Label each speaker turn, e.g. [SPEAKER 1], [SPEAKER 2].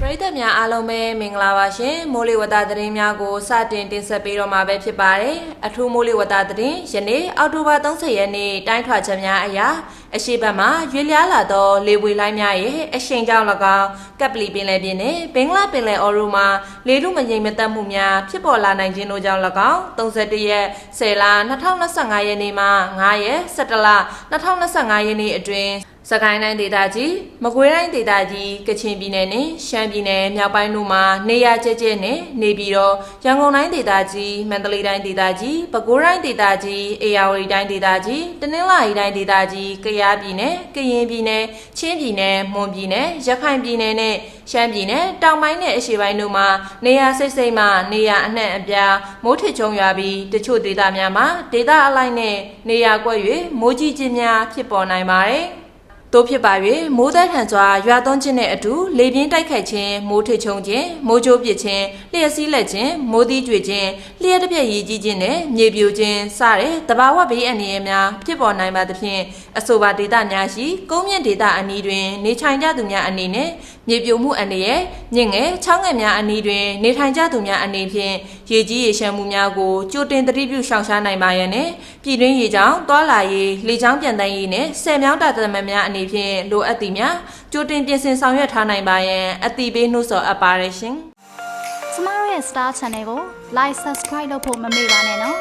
[SPEAKER 1] ပရိသတ်များအားလုံးပဲမင်္ဂလာပါရှင်မိုးလေဝသသတင်းများကိုစတင်တင်ဆက်ပေးတော့မှာပဲဖြစ်ပါတယ်အထူးမိုးလေဝသသတင်းယနေ့အောက်တိုဘာ30ရက်နေ့တိုင်းထွာချက်များအရာ အရှိတ်ဘက်မှာရွေလျားလာသောလေပွေလိုင်းများရဲ့အရှိန်ကြောင့်၎င်းကပ်ပလီပင်လယ်ပြင်နဲ့ဘင်္ဂလားပင်လယ်အော်ရူမှာလေလူမငြိမ်မသက်မှုများဖြစ်ပေါ်လာနိုင်ခြင်းတို့ကြောင့်၎င်း31ရက်10လ2025ရက်နေ့မှ9ရက်17လ2025ရက်နေ့အတွင်းစကိုင်းတိုင်းဒေသကြီးမကွေးတိုင်းဒေသကြီးကချင်ပြည်နယ်နဲ့ရှမ်းပြည်နယ်မြောက်ပိုင်းတို့မှာနေရကျကျနဲ့နေပြီးတော့ရန်ကုန်တိုင်းဒေသကြီးမန္တလေးတိုင်းဒေသကြီးပဲခူးတိုင်းဒေသကြီးအေရဝတီတိုင်းဒေသကြီးတနင်္လာရီတိုင်းဒေသကြီးကယားပြည်နယ်ကရင်ပြည်နယ်ချင်းပြည်နယ်မွန်ပြည်နယ်ရခိုင်ပြည်နယ်နဲ့ရှမ်းပြည်နယ်တောင်ပိုင်းနဲ့အရှေ့ပိုင်းတို့မှာနေရစိတ်စိတ်မှနေရအနှံ့အပြားမိုးထစ်ချုံရွာပြီးတချို့ဒေသများမှာဒေသအလိုက်နဲ့နေရကွက်၍မိုးကြီးခြင်းများဖြစ်ပေါ်နိုင်ပါတယ်။ တို့ဖြစ်ပါ၍မိုးသက်ထန်စွာရွာသွန်းခြင်းနဲ့အတူလေပြင်းတိုက်ခိုက်ခြင်းမိုးထချုံခြင်းမိုးကြိုးပစ်ခြင်းလျှက်စီးလက်ခြင်းမိုးသီးကြွေခြင်းလျှက်တစ်ပြက်ရည်ကြီးခြင်းနဲ့မြေပြိုခြင်းစတဲ့တဘာဝဘေးအန္တရာယ်များဖြစ်ပေါ်နိုင်ပါသဖြင့်အဆိုပါဒေသများရှိကုန်းမြင့်ဒေသအနီးတွင်နေထိုင်ကြသူများအနေနဲ့မြေပြိုမှုအန္တရာယ်ညင်ငယ်ချောင်းငယ်များအနီးတွင်နေထိုင်ကြသူများအနေဖြင့်ရေကြီးရေရှမ်းမှုများကိုကြိုတင်သတိပြုရှောင်ရှားနိုင်ပါရန်နဲ့ပြည်တွင်းရေကြောင်းတွာလာရေးလေကြောင်းပြန်တန်းရေးနဲ့ဆယ်မြောင်းတာသမတ်များအနေဖြင့်လိုအပ်သည်များကြိုတင်ပြင်ဆင်ဆောင်ရွက်ထားနိုင်ပါရန်အတိပေးနှိုးဆော်အပ်ပါရရှင်
[SPEAKER 2] ကျမတို့ရဲ့ Star Channel ကို Like Subscribe လုပ်ဖို့မမေ့ပါနဲ့နော်